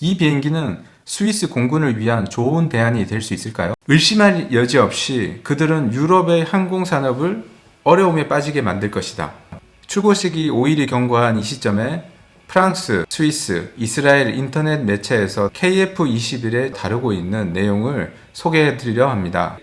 이 비행기는 스위스 공군을 위한 좋은 대안이 될 수 있을까요? 의심할 여지 없이 그들은 유럽의 항공 산업을 어려움에 빠지게 만들 것이다. 출고 시기 5일이 경과한 이 시점에 프랑스, 스위스, 이스라엘 인터넷 매체에서 KF-21에 다루고 있는 내용을 소개해 드리려 합니다.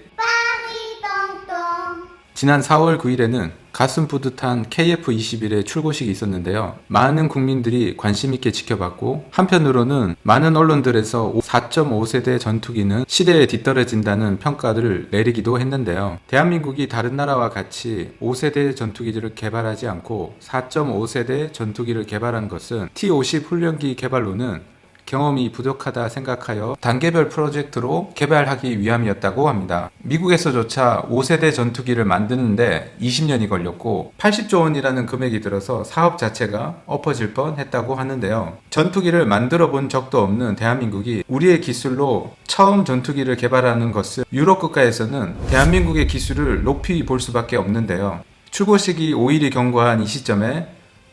지난 4월 9일에는 가슴 뿌듯한 KF-21의 출고식이 있었는데요. 많은 국민들이 관심 있게 지켜봤고 한편으로는 많은 언론들에서 4.5세대 전투기는 시대에 뒤떨어진다는 평가를 내리기도 했는데요. 대한민국이 다른 나라와 같이 5세대 전투기를 개발하지 않고 4.5세대 전투기를 개발한 것은 T-50 훈련기 개발로는 경험이 부족하다 생각하여 단계별 프로젝트로 개발하기 위함이었다고 합니다. 미국에서조차 5세대 전투기를 만드는데 20년이 걸렸고 80조 원이라는 금액이 들어서 사업 자체가 엎어질 뻔 했다고 하는데요. 전투기를 만들어 본 적도 없는 대한민국이 우리의 기술로 처음 전투기를 개발하는 것을 유럽 국가에서는 대한민국의 기술을 높이 볼 수밖에 없는데요. 출고 시기 5일이 경과한 이 시점에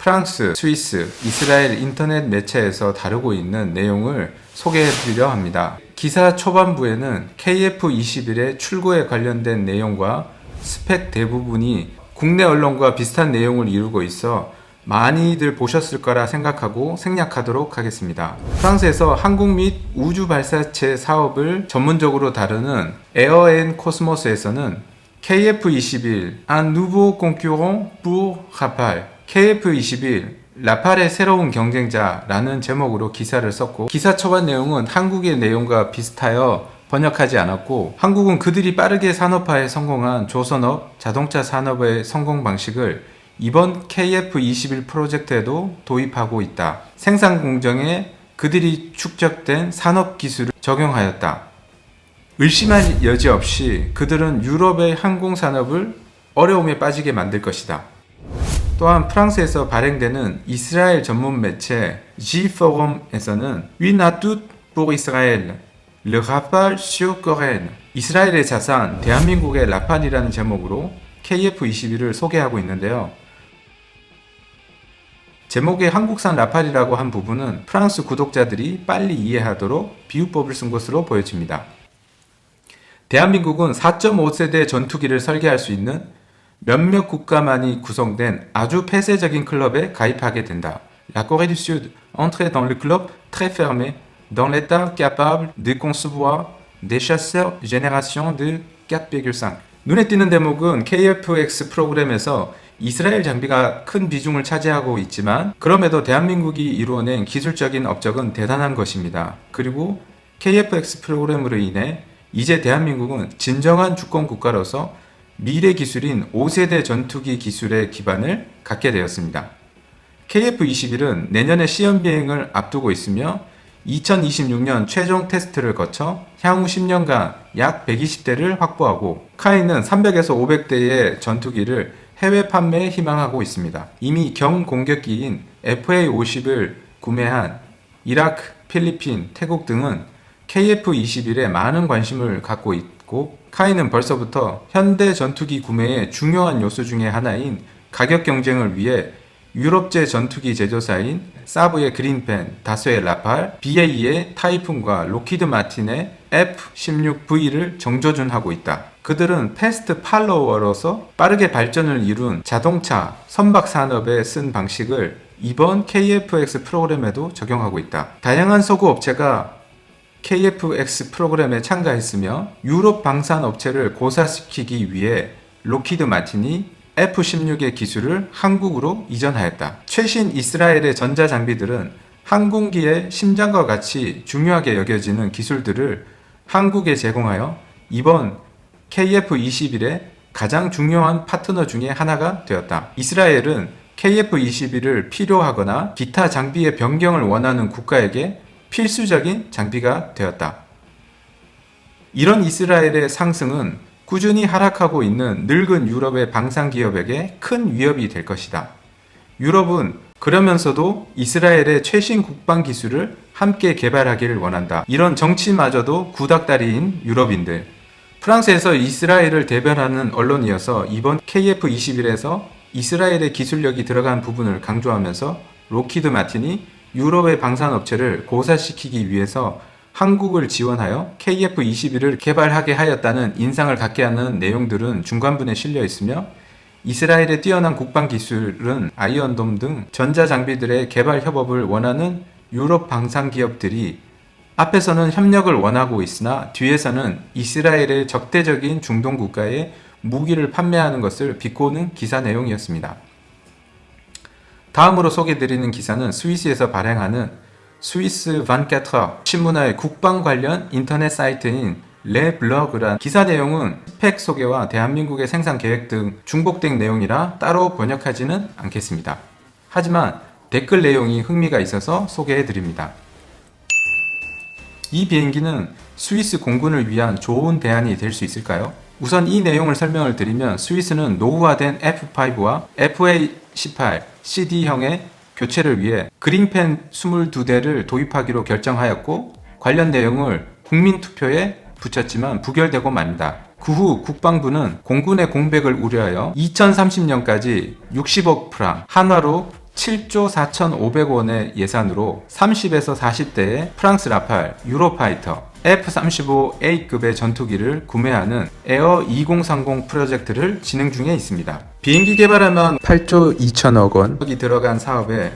프랑스, 스위스, 이스라엘 인터넷 매체에서 다루고 있는 내용을 소개해 드리려 합니다. 기사 초반부에는 KF-21의 출고에 관련된 내용과 스펙 대부분이 국내 언론과 비슷한 내용을 이루고 있어 많이들 보셨을 거라 생각하고 생략하도록 하겠습니다. 프랑스에서 항공 및 우주 발사체 사업을 전문적으로 다루는 에어 앤 코스모스에서는 KF-21, un nouveau concurrent pour Rafale KF-21 라팔의 새로운 경쟁자라는 제목으로 기사를 썼고 기사 초반 내용은 한국의 내용과 비슷하여 번역하지 않았고 한국은 그들이 빠르게 산업화에 성공한 조선업, 자동차 산업의 성공 방식을 이번 KF-21 프로젝트에도 도입하고 있다. 생산 공정에 그들이 축적된 산업 기술을 적용하였다. 의심할 여지 없이 그들은 유럽의 항공 산업을 어려움에 빠지게 만들 것이다. 또한 프랑스에서 발행되는 이스라엘 전문 매체 G-Forum에서는 We not tout pour Israël, Le Rafale sur Coréenne 이스라엘의 자산, 대한민국의 라팔이라는 제목으로 KF-21을 소개하고 있는데요. 제목에 한국산 라팔이라고 한 부분은 프랑스 구독자들이 빨리 이해하도록 비유법을 쓴 것으로 보여집니다. 대한민국은 4.5세대 전투기를 설계할 수 있는 몇몇 국가만이 구성된 아주 폐쇄적인 클럽에 가입하게 된다. La Corée du Sud entrait dans le club très fermé, dans l'état capable de concevoir des chasseurs génération de 4,5. 눈에 띄는 대목은 KFX 프로그램에서 이스라엘 장비가 큰 비중을 차지하고 있지만 그럼에도 대한민국이 이루어낸 기술적인 업적은 대단한 것입니다. 그리고 KFX 프로그램으로 인해 이제 대한민국은 진정한 주권 국가로서 미래 기술인 5세대 전투기 기술의 기반을 갖게 되었습니다. KF-21은 내년에 시험 비행을 앞두고 있으며 2026년 최종 테스트를 거쳐 향후 10년간 약 120대를 확보하고 카이는 300에서 500대의 전투기를 해외 판매에 희망하고 있습니다. 이미 경공격기인 FA-50을 구매한 이라크, 필리핀, 태국 등은 KF-21에 많은 관심을 갖고 있고 카이는 벌써부터 현대 전투기 구매의 중요한 요소 중의 하나인 가격 경쟁을 위해 유럽제 전투기 제조사인 사브의 그린펜, 다소의 라팔, BAE의 타이푼과 로키드 마틴의 F-16V를 정조준하고 있다. 그들은 패스트 팔로워로서 빠르게 발전을 이룬 자동차, 선박 산업에 쓴 방식을 이번 KFX 프로그램에도 적용하고 있다. 다양한 서구 업체가 KFX 프로그램에 참가했으며 유럽 방산 업체를 고사시키기 위해 로키드 마틴이 F-16의 기술을 한국으로 이전하였다. 최신 이스라엘의 전자 장비들은 항공기의 심장과 같이 중요하게 여겨지는 기술들을 한국에 제공하여 이번 KF-21의 가장 중요한 파트너 중의 하나가 되었다. 이스라엘은 KF-21을 필요하거나 기타 장비의 변경을 원하는 국가에게 필수적인 장비가 되었다. 이런 이스라엘의 상승은 꾸준히 하락하고 있는 늙은 유럽의 방산 기업에게 큰 위협이 될 것이다. 유럽은 그러면서도 이스라엘의 최신 국방 기술을 함께 개발하기를 원한다. 이런 정치마저도 구닥다리인 유럽인들. 프랑스에서 이스라엘을 대변하는 언론이어서 이번 KF-21에서 이스라엘의 기술력이 들어간 부분을 강조하면서 로키드 마틴이 유럽의 방산업체를 고사시키기 위해서 한국을 지원하여 KF-21을 개발하게 하였다는 인상을 갖게 하는 내용들은 중간부에 실려 있으며 이스라엘의 뛰어난 국방 기술은 아이언돔 등 전자 장비들의 개발 협업을 원하는 유럽 방산 기업들이 앞에서는 협력을 원하고 있으나 뒤에서는 이스라엘의 적대적인 중동 국가에 무기를 판매하는 것을 비꼬는 기사 내용이었습니다. 다음으로 소개드리는 기사는 스위스에서 발행하는 스위스 반캐터 신문화의 국방 관련 인터넷 사이트인 레블로그란 기사 내용은 스펙 소개와 대한민국의 생산 계획 등 중복된 내용이라 따로 번역하지는 않겠습니다. 하지만 댓글 내용이 흥미가 있어서 소개해 드립니다. 이 비행기는 스위스 공군을 위한 좋은 대안이 될 수 있을까요? 우선 이 내용을 설명을 드리면 스위스는 노후화된 F5와 FA18 CD형의 교체를 위해 그린펜 22대를 도입하기로 결정하였고 관련 내용을 국민투표에 붙였지만 부결되고 맙니다. 그 후 국방부는 공군의 공백을 우려하여 2030년까지 60억 프랑, 한화로 7조 4,500원의 예산으로 30에서 40대의 프랑스 라팔, 유로파이터, F-35A급의 전투기를 구매하는 에어 2030 프로젝트를 진행 중에 있습니다. 비행기 개발하면 8조 2천억 원이 들어간 사업에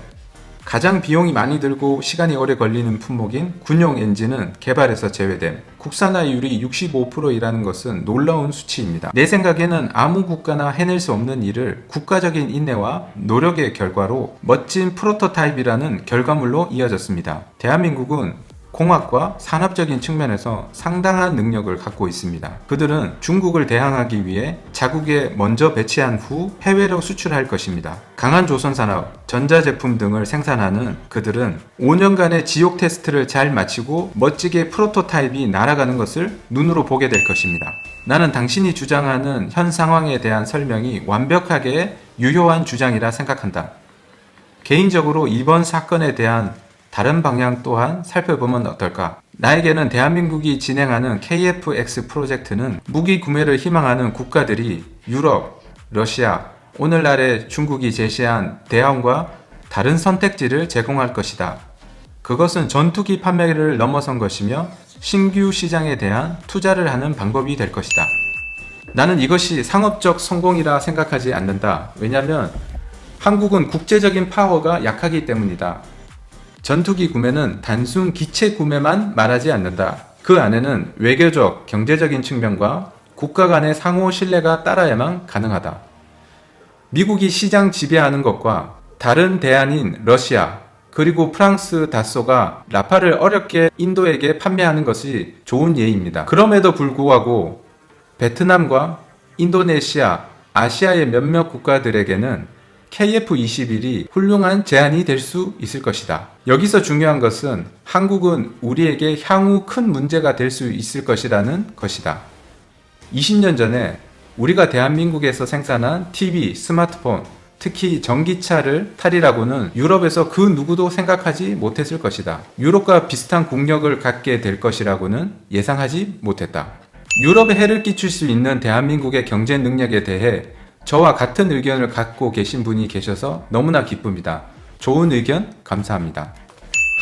가장 비용이 많이 들고 시간이 오래 걸리는 품목인 군용 엔진은 개발에서 제외됨. 국산화율이 65%이라는 것은 놀라운 수치입니다. 내 생각에는 아무 국가나 해낼 수 없는 일을 국가적인 인내와 노력의 결과로 멋진 프로토타입이라는 결과물로 이어졌습니다. 대한민국은 공학과 산업적인 측면에서 상당한 능력을 갖고 있습니다. 그들은 중국을 대항하기 위해 자국에 먼저 배치한 후 해외로 수출할 것입니다. 강한 조선산업, 전자제품 등을 생산하는 그들은 5년간의 지옥 테스트를 잘 마치고 멋지게 프로토타입이 날아가는 것을 눈으로 보게 될 것입니다. 나는 당신이 주장하는 현 상황에 대한 설명이 완벽하게 유효한 주장이라 생각한다. 개인적으로 이번 사건에 대한 다른 방향 또한 살펴보면 어떨까? 나에게는 대한민국이 진행하는 KFX 프로젝트는 무기 구매를 희망하는 국가들이 유럽, 러시아, 오늘날의 중국이 제시한 대안과 다른 선택지를 제공할 것이다. 그것은 전투기 판매를 넘어선 것이며 신규 시장에 대한 투자를 하는 방법이 될 것이다. 나는 이것이 상업적 성공이라 생각하지 않는다. 왜냐하면 한국은 국제적인 파워가 약하기 때문이다. 전투기 구매는 단순 기체 구매만 말하지 않는다. 그 안에는 외교적, 경제적인 측면과 국가 간의 상호 신뢰가 따라야만 가능하다. 미국이 시장 지배하는 것과 다른 대안인 러시아, 그리고 프랑스 다소가 라파를 어렵게 인도에게 판매하는 것이 좋은 예입니다. 그럼에도 불구하고 베트남과 인도네시아, 아시아의 몇몇 국가들에게는 KF21이 훌륭한 제안이 될 수 있을 것이다. 여기서 중요한 것은 한국은 우리에게 향후 큰 문제가 될 수 있을 것이라는 것이다. 20년 전에 우리가 대한민국에서 생산한 TV, 스마트폰, 특히 전기차를 탈이라고는 유럽에서 그 누구도 생각하지 못했을 것이다. 유럽과 비슷한 국력을 갖게 될 것이라고는 예상하지 못했다. 유럽에 해를 끼칠 수 있는 대한민국의 경제 능력에 대해 저와 같은 의견을 갖고 계신 분이 계셔서 너무나 기쁩니다. 좋은 의견 감사합니다.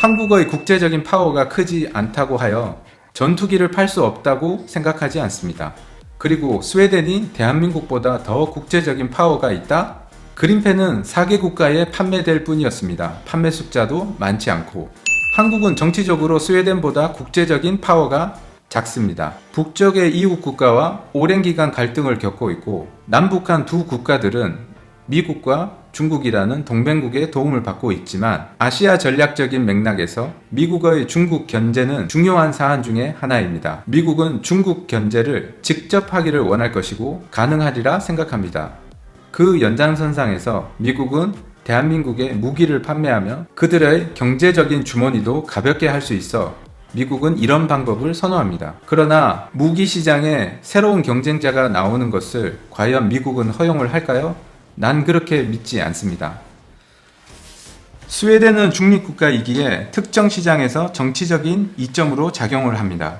한국의 국제적인 파워가 크지 않다고 하여 전투기를 팔 수 없다고 생각하지 않습니다. 그리고 스웨덴이 대한민국보다 더 국제적인 파워가 있다? 그린펜은 4개 국가에 판매될 뿐이었습니다. 판매 숫자도 많지 않고. 한국은 정치적으로 스웨덴보다 국제적인 파워가 작습니다. 북쪽의 이웃 국가와 오랜 기간 갈등을 겪고 있고 남북한 두 국가들은 미국과 중국이라는 동맹국의 도움을 받고 있지만 아시아 전략적인 맥락에서 미국의 중국 견제는 중요한 사안 중의 하나입니다. 미국은 중국 견제를 직접 하기를 원할 것이고 가능하리라 생각합니다. 그 연장선상에서 미국은 대한민국에 무기를 판매하며 그들의 경제적인 주머니도 가볍게 할 수 있어 미국은 이런 방법을 선호합니다. 그러나 무기 시장에 새로운 경쟁자가 나오는 것을 과연 미국은 허용을 할까요? 난 그렇게 믿지 않습니다. 스웨덴은 중립국가이기에 특정 시장에서 정치적인 이점으로 작용을 합니다.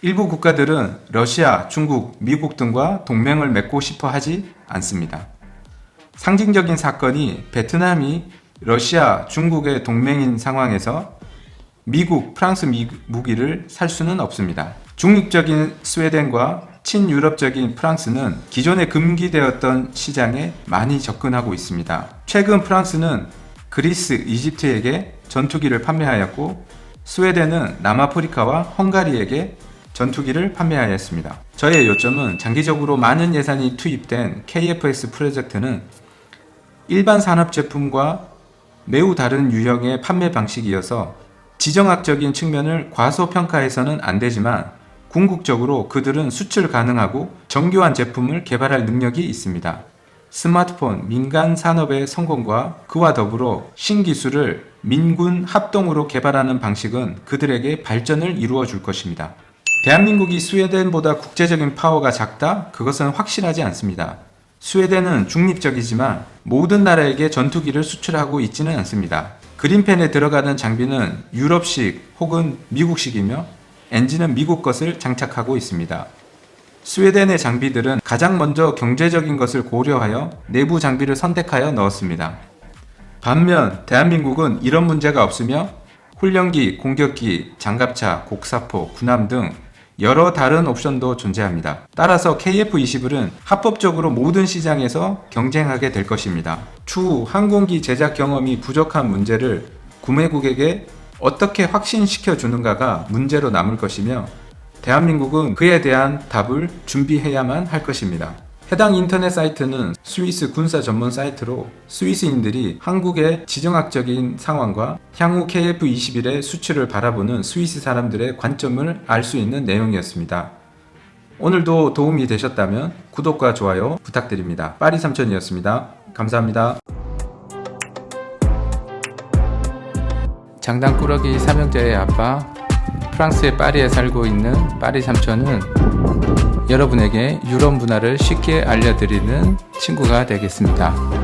일부 국가들은 러시아, 중국, 미국 등과 동맹을 맺고 싶어 하지 않습니다. 상징적인 사건이 베트남이 러시아, 중국의 동맹인 상황에서 미국, 프랑스 미, 무기를 살 수는 없습니다. 중립적인 스웨덴과 친유럽적인 프랑스는 기존에 금기되었던 시장에 많이 접근하고 있습니다. 최근 프랑스는 그리스, 이집트에게 전투기를 판매하였고 스웨덴은 남아프리카와 헝가리에게 전투기를 판매하였습니다. 저의 요점은 장기적으로 많은 예산이 투입된 KFS 프로젝트는 일반 산업 제품과 매우 다른 유형의 판매 방식이어서 지정학적인 측면을 과소평가해서는 안 되지만 궁극적으로 그들은 수출 가능하고 정교한 제품을 개발할 능력이 있습니다. 스마트폰 민간 산업의 성공과 그와 더불어 신기술을 민군 합동으로 개발하는 방식은 그들에게 발전을 이루어 줄 것입니다. 대한민국이 스웨덴보다 국제적인 파워가 작다? 그것은 확실하지 않습니다. 스웨덴은 중립적이지만 모든 나라에게 전투기를 수출하고 있지는 않습니다. 그린펜에 들어가는 장비는 유럽식 혹은 미국식이며 엔진은 미국 것을 장착하고 있습니다. 스웨덴의 장비들은 가장 먼저 경제적인 것을 고려하여 내부 장비를 선택하여 넣었습니다. 반면 대한민국은 이런 문제가 없으며 훈련기, 공격기, 장갑차, 곡사포, 군함 등 여러 다른 옵션도 존재합니다. 따라서 KF-21은 합법적으로 모든 시장에서 경쟁하게 될 것입니다. 추후 항공기 제작 경험이 부족한 문제를 구매국에게 어떻게 확신시켜 주는가가 문제로 남을 것이며 대한민국은 그에 대한 답을 준비해야만 할 것입니다. 해당 인터넷 사이트는 스위스 군사 전문 사이트로 스위스인들이 한국의 지정학적인 상황과 향후 KF-21의 수출을 바라보는 스위스 사람들의 관점을 알 수 있는 내용이었습니다. 오늘도 도움이 되셨다면 구독과 좋아요 부탁드립니다. 파리 삼촌이었습니다. 감사합니다. 장단꾸러기 삼형제의 아빠 프랑스의 파리에 살고 있는 파리 삼촌은 여러분에게 유럽 문화를 쉽게 알려드리는 친구가 되겠습니다.